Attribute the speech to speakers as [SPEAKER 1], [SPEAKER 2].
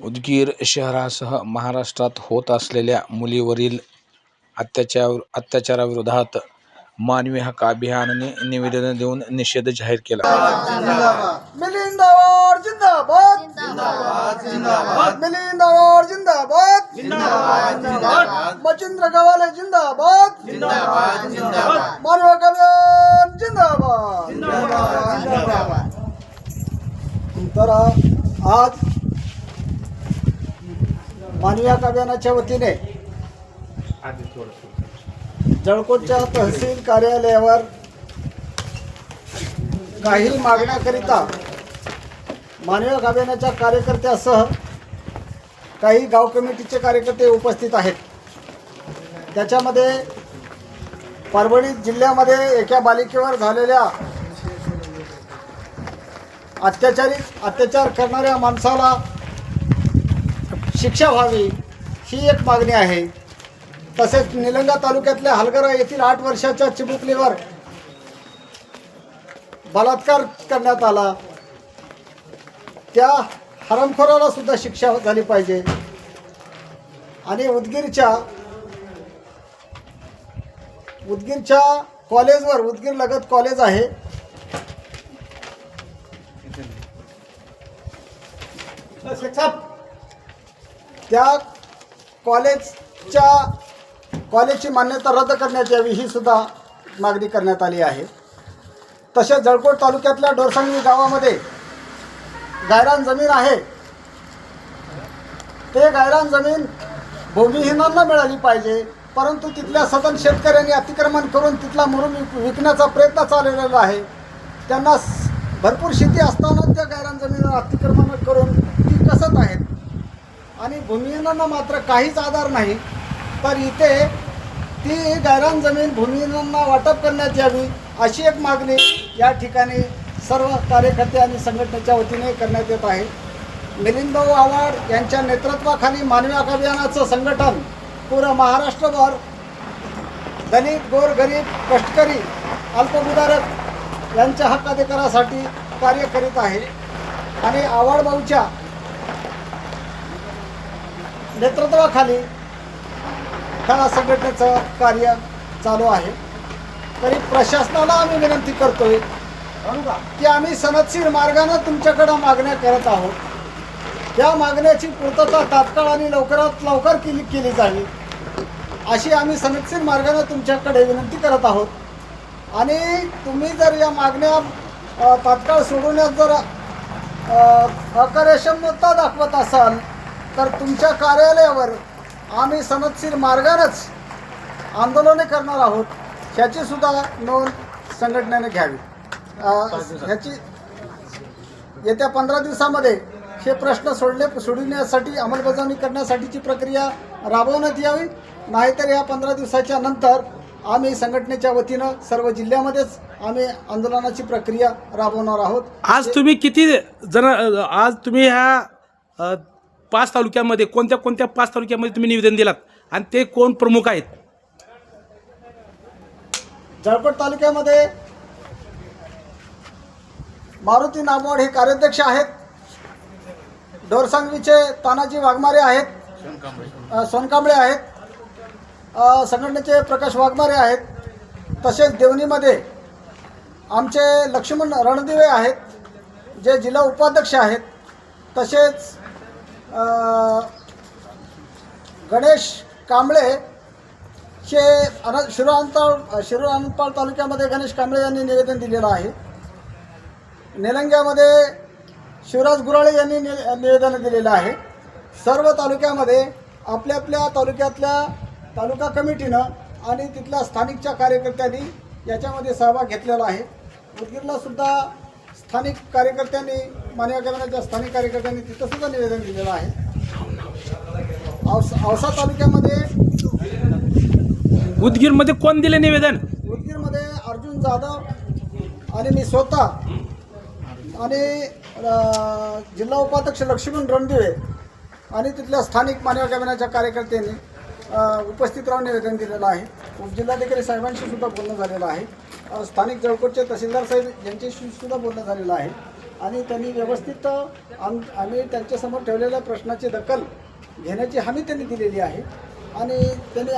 [SPEAKER 1] उदगीर शहरासह महाराष्ट्रात होत असलेल्या मुलीवरील अत्याचार अत्याचाराविरोधात मानवी हक्क अभियानाने निवेदन देऊन निषेध जाहीर केला.
[SPEAKER 2] मचिंद्र गवाले जिंदाबाद. मानव कल्याण जिंदाबाद. तर आज मानवी हक्क अभियानाच्या वतीने जळकोटच्या तहसील कार्यालयावर काही मागण्याकरिता मानवी हक्क अभियानाच्या कार्यकर्त्यासह काही गाव कमिटीचे कार्यकर्ते उपस्थित आहेत. त्याच्यामध्ये परभणी जिल्ह्यामध्ये एका बालिकेवर झालेल्या अत्याचारी अत्याचार करणाऱ्या माणसाला शिक्षा व्हावी ही एक मागणी आहे. तसेच निलंगा तालुक्यातल्या हलगरा येथील आठ वर्षाच्या चिमुकलीवर बलात्कार करण्यात आला. त्या हरामखोराला सुद्धा शिक्षा झाली पाहिजे. आणि उदगीरच्या उदगीरच्या कॉलेजवर उदगीर लगत कॉलेज आहे. त्या कॉलेजच्या कॉलेजची मान्यता रद्द करण्यात यावी ही सुद्धा मागणी करण्यात आली आहे. तसेच जळकोट तालुक्यातल्या डोरसंगी गावामध्ये गायरान जमीन आहे. ते गायरान जमीन भूमिहीनांना मिळाली पाहिजे परंतु तिथल्या सदन शेतकऱ्यांनी अतिक्रमण करून तिथला मुरुम विक- विकण्याचा प्रयत्न चालवलेला आहे. त्यांना भरपूर शेती असताना त्या गायरान जमिनीवर अतिक्रमण करून ती कसत आहेत? आणि भूमिहीनांना मात्र काहीच आधार नाही. तर इथे ती गायरान जमीन भूमिहीनांना वाटप करण्यात यावी अशी एक मागणी या ठिकाणी सर्व कार्यकर्ते आणि संघटनेच्या वतीने करण्यात येत आहे. मिलिंदभाऊ आव्हाड यांच्या नेतृत्वाखाली मानवी अभियानाचं संघटन पूर्ण महाराष्ट्रभर. दलित गोरगरीब कष्टकरी अल्पभूधारक यांच्या हक्क अधिकारासाठी कार्य करीत आहे. आणि आव्हाडभाऊच्या नेतृत्वाखाली ह्या संघटनेचं कार्य चालू आहे. तरी प्रशासनाला आम्ही विनंती करतोय की आम्ही सनदशीर मार्गानं तुमच्याकडं मागण्या करत आहोत. या मागण्याची पूर्तता तात्काळ आणि लवकरात लवकर केली केली जावी अशी आम्ही सनदशीर मार्गानं तुमच्याकडे विनंती करत आहोत. आणि तुम्ही जर या मागण्या तात्काळ सोडवण्यात जर अकार्यक्षमता दाखवत असाल तर तुमच्या कार्यालयावर आम्ही सनदशीर मार्गानंच आंदोलने करणार आहोत ह्याची सुद्धा नोंद संघटनेने घ्यावी. ह्याची येत्या पंधरा दिवसामध्ये हे प्रश्न सोडले सोडविण्यासाठी अंमलबजावणी करण्यासाठीची प्रक्रिया राबवण्यात यावी. नाहीतर या पंधरा दिवसाच्या नंतर आम्ही संघटनेच्या वतीनं सर्व जिल्ह्यामध्येच आम्ही आंदोलनाची प्रक्रिया राबवणार आहोत.
[SPEAKER 3] आज तुम्ही किती जण आज तुम्ही ह्या पाच तालुक्यामध्ये कोणत्या कोणत्या पाच तालुक्यामध्ये तुम्ही निवेदन दिलात? आणि ते कोण प्रमुख आहेत?
[SPEAKER 2] जळकोट तालुक्यामध्ये मारुती नामवड हे कार्याध्यक्ष आहेत. डोरसांगवीचे तानाजी वाघमारे आहेत. सोनकांबळे आहेत. संघटनेचे प्रकाश वाघमारे आहेत. तसेच देवणीमध्ये आमचे लक्ष्मण रणदिवे आहेत जे जिल्हा उपाध्यक्ष आहेत. तसेच गणेश कांबळे चे अन शिरोअंतळ शिरोअंतपाळ तालुक्यामध्ये गणेश कांबळे यांनी निवेदन दिलेलं आहे. निलंग्यामध्ये शिवराज गुराळे यांनी नि निवेदन दिलेलं आहे. सर्व तालुक्यामध्ये आपल्या आपल्या तालुक्यातल्या तालुका कमिटीनं आणि तिथल्या स्थानिकच्या कार्यकर्त्यांनी याच्यामध्ये सहभाग घेतलेला आहे. उदगीरला सुद्धा स्थानिक कार्यकर्त्यांनी मानवी करण्याच्या स्थानिक कार्यकर्त्यांनी तिथं सुद्धा निवेदन दिलेलं आहे. औस औसा तालुक्यामध्ये
[SPEAKER 3] उदगीरमध्ये कोण दिले निवेदन?
[SPEAKER 2] उदगीरमध्ये अर्जुन जाधव आणि मी स्वतः आणि जिल्हा उपाध्यक्ष लक्ष्मण रणदिवे आणि तिथल्या स्थानिक मानव कॅबिनेटच्या कार्यकर्त्यांनी उपस्थित राहून निवेदन दिलेलं आहे. उपजिल्हाधिकारी साहेबांशी सुद्धा बोलणं झालेलं आहे. स्थानिक जळकोटचे तहसीलदार साहेब यांच्याशी सुद्धा बोलणं झालेलं आहे. आणि त्यांनी व्यवस्थित आम आम्ही त्यांच्यासमोर ठेवलेल्या प्रश्नाची दखल घेण्याची हमी त्यांनी दिलेली आहे. आणि त्यांनी